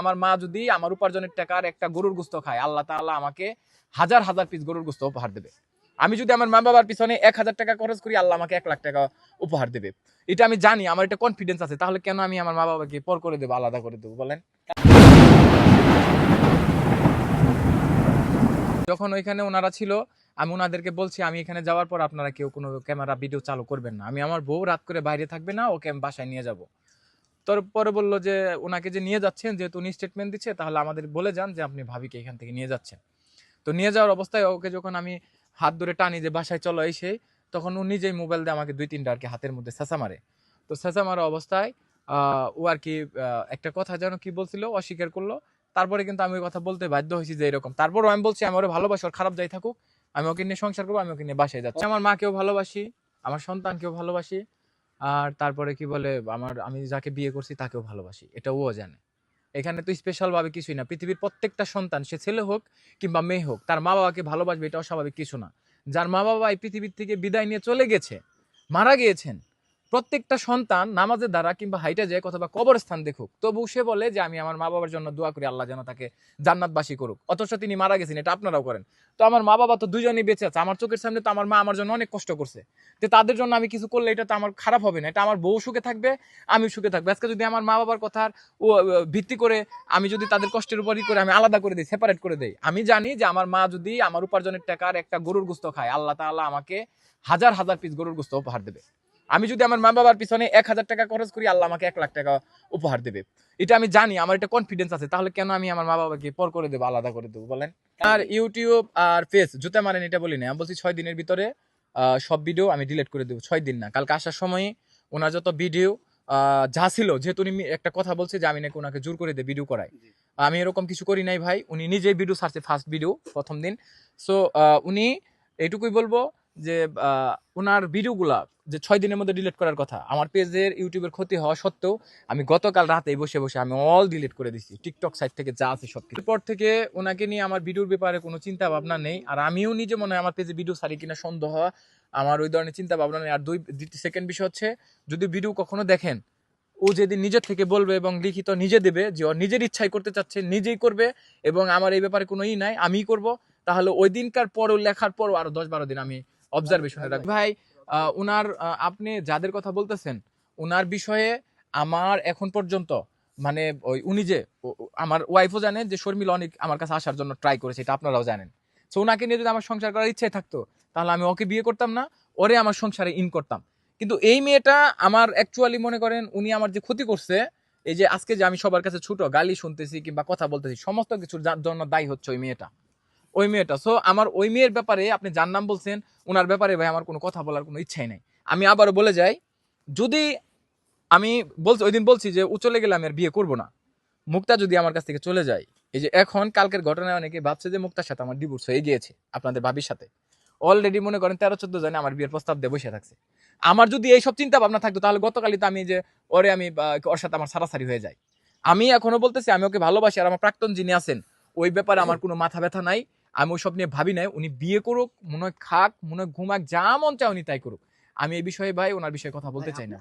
আমার মা যদি আমার উপার্জনের টাকার একটা গরুর গুস্ত খায়, আল্লাহ তাআলা আমাকে হাজার হাজার পিস গরুর গুস্ত উপহার দেবে। আমি যদি আমার মা বাবার পিছনে এক হাজার টাকা খরচ করি, আল্লাহ আমাকে এক লাখ টাকা উপহার দেবে। এটা আমি জানি, আমার এটা কনফিডেন্স আছে। তাহলে কেন আমি আমার মা বাবাকে পর করে দেবো, আলাদা করে দেবো, বলেন? যখন ওইখানে ওনারা ছিল, আমি ওনাদেরকে বলছি, আমি এখানে যাওয়ার পর আপনারা কেউ কোনো ক্যামেরা ভিডিও চালু করবেন না। আমি আমার বউ রাত করে বাইরে থাকবে না, ওকে আমি বাসায় নিয়ে যাব। তারপরে বলল যে, ওনাকে যে নিয়ে যাচ্ছেন, যেহেতু উনি স্টেটমেন্ট দিচ্ছে, তাহলে আমাদের বলে যান যে, আপনি ভাবিকে এখান থেকে নিয়ে যাচ্ছেন। তো নিয়ে যাওয়ার অবস্থায় ওকে যখন আমি হাত ধরে টানি যে, বাসায় চলো এই সেই, তখন ও নিজেই মোবাইল দিয়ে আমাকে দুই তিনটা আর কি হাতের মধ্যে চেঁচা মারে। তো চেঁচা মারা অবস্থায় ও আর কি একটা কথা যেন কি বলছিল, অস্বীকার করল। তারপরে কিন্তু আমি ওই কথা বলতে বাধ্য হয়েছি যে, এরকম। তারপরও আমি বলছি, আমি ওরে ভালোবাসি, ওর খারাপ যাই থাকুক। আমি ওকে নিয়ে সংসার করব, আমি ওকে নিয়ে বাসায় যাচ্ছি। আমার মাকেও ভালোবাসি, আমার সন্তানকেও ভালোবাসি। আর তারপরে কি বলে, আমার, আমি যাকে বিয়ে করছি তাকেও ভালোবাসি, এটা ও জানে। এখানে তো স্পেশালভাবে কিছুই না। পৃথিবীর প্রত্যেকটা সন্তান, সে ছেলে হোক কিংবা মেয়ে হোক, তার মা বাবাকে ভালোবাসবে এটা অস্বাভাবিক কিছু না। যার মা বাবা এই পৃথিবীর থেকে বিদায় নিয়ে চলে গেছে, মারা গিয়েছেন প্রত্যেকটা সন্তান নামাজের দ্বারা কিংবা হাইটে যায় অথবা কবরস্থান দেখুক তবু সে বলে যে আমি আমার মা বাবার জন্য দোয়া করি আল্লাহ যেন তাকে জান্নাতবাসী করুক। অথচ তিনি মারা গেছেন এটা আপনারাও করেন। তো আমার মা বাবা তো দুজনেই বেঁচে আছে আমার চোখের সামনে তো আমার মা আমার জন্য অনেক কষ্ট করছে। তো তাদের জন্য আমি কিছু করলে এটা তো আমার খারাপ হবে না এটা আমার বউ সুখে থাকবে আমি সুখে থাকব। আজকে যদি আমার মা বাবার কথার ও, ভিত্তি করে আমি যদি তাদের কষ্টের উপরই করে আমি আলাদা করে দিই সেপারেট করে দেই আমি জানি যে আমার মা যদি আমার উপার্জনের টাকার একটা গরুর গুস্ত খায় আল্লাহ তাআলা আমাকে হাজার হাজার পিস গরুর গুস্ত উপহার দেবে। আমি যদি আমার মা বাবার পিছনে এক হাজার টাকা খরচ করি আল্লাহ আমাকে এক লাখ টাকা উপহার দেবে। এটা আমি জানি আমার এটা কনফিডেন্স আছে। তাহলে কেন আমি আমার মা বাবাকে পর করে দেবো আলাদা করে দেবো বলেন? আর ইউটিউব আর ফেস জুতা মারেন এটা বলি না। আমি বলছি ছয় দিনের ভিতরে সব ভিডিও আমি ডিলিট করে দেবো ছয় দিন না। কালকে আসার সময় ওনার যত ভিডিও যা ছিল যেহেতু উনি একটা কথা বলছে যে আমি নাকি ওনাকে জোর করে দিয়ে ভিডিও করাই। আমি এরকম কিছু করি নাই ভাই উনি নিজেই ভিডিও ছাড়ছে ফার্স্ট ভিডিও প্রথম দিন। সো উনি এইটুকুই বলব যে ওনার ভিডিওগুলা যে ছয় দিনের মধ্যে ডিলিট করার কথা। আমার পেজের ইউটিউবের ক্ষতি হওয়া সত্ত্বেও আমি গতকাল রাতে বসে বসে আমি অল ডিলিট করে দিচ্ছি টিকটক সাইট থেকে যা আছে সব কিছু পর থেকে ওনাকে নিয়ে আমার ভিডিওর ব্যাপারে কোনো চিন্তা ভাবনা নেই। আর আমিও নিজে মনে হয় আমার পেজে ভিডিও সারি কিনা সন্দেহ। হওয়া আমার ওই ধরনের চিন্তা ভাবনা নেই। আর দুই সেকেন্ড বিষয় হচ্ছে যদি ভিডিও কখনো দেখেন ও যেদিন নিজের থেকে বলবে এবং লিখিত নিজে দেবে যে ও নিজের ইচ্ছাই করতে চাচ্ছে নিজেই করবে এবং আমার এই ব্যাপারে কোনো ই নাই আমিই করব। তাহলে ওই দিনকার পরও লেখার পরও আরও দশ বারো দিন আমি অবজারভেশনে রাখব। ভাই উনার আপনি যাদের কথা বলতেছেন, উনার বিষয়ে আমার এখন পর্যন্ত মানে ওই উনি যে আমার ওয়াইফও জানে যে শর্মিলা অনেক আমার কাছে আসার জন্য ট্রাই করেছে, এটা আপনারাও জানেন। সো ওনাকে নিয়ে যদি আমার সংসার করার ইচ্ছে থাকতো, তাহলে আমি ওকে বিয়ে করতাম না, ওরে আমার সংসারে ইন করতাম। কিন্তু এই মেয়েটা আমার অ্যাকচুয়ালি মনে করেন উনি আমার যে ক্ষতি করছে, এই যে আজকে যে আমি সবার কাছে ছোট, গালি শুনতেছি কিংবা কথা বলতেছি, সমস্ত কিছুর জন্য দায়ী হচ্ছে ওই মেয়েটা। ওই মেয়েটা। সো আমার ওই মেয়ের ব্যাপারে আপনি যার নাম বলছেন ওনার ব্যাপারে ভাই আমার কোনো কথা বলার কোনো ইচ্ছাই নাই। আমি আবারও বলে যাই, যদি আমি বলছি, ওই দিন বলছি যে ও চলে গেলে আমি আর বিয়ে করব না। মুক্তা যদি আমার কাছ থেকে চলে যায়, এই যে এখন কালকের ঘটনায় অনেকে ভাবছে যে, মুক্তার সাথে আমার ডিভোর্স হয়ে গিয়েছে, আপনাদের ভাবির সাথে। অলরেডি মনে করেন তেরো চোদ্দ জনে আমার বিয়ের প্রস্তাব দিয়ে বসে থাকছে। আমার যদি এইসব চিন্তা ভাবনা থাকতো, তাহলে গতকালই তো আমি যে, ওরে আমি ওর সাথে আমার সারাসারি হয়ে যায়। আমি এখনও বলতেছি, আমি ওকে ভালোবাসি আর আমার প্রাক্তন যিনি আছেন, ওই ব্যাপারে আমার কোনো মাথা ব্যথা নাই। আমি ওইসব নিয়ে ভাবি নাই। উনি বিয়ে করুক মনে হয় খাক মনে হয় ঘুমাক যা মন চায় উনি তাই করুক। আমি এই বিষয়ে ভাই ওনার বিষয়ে কথা বলতে চাই না।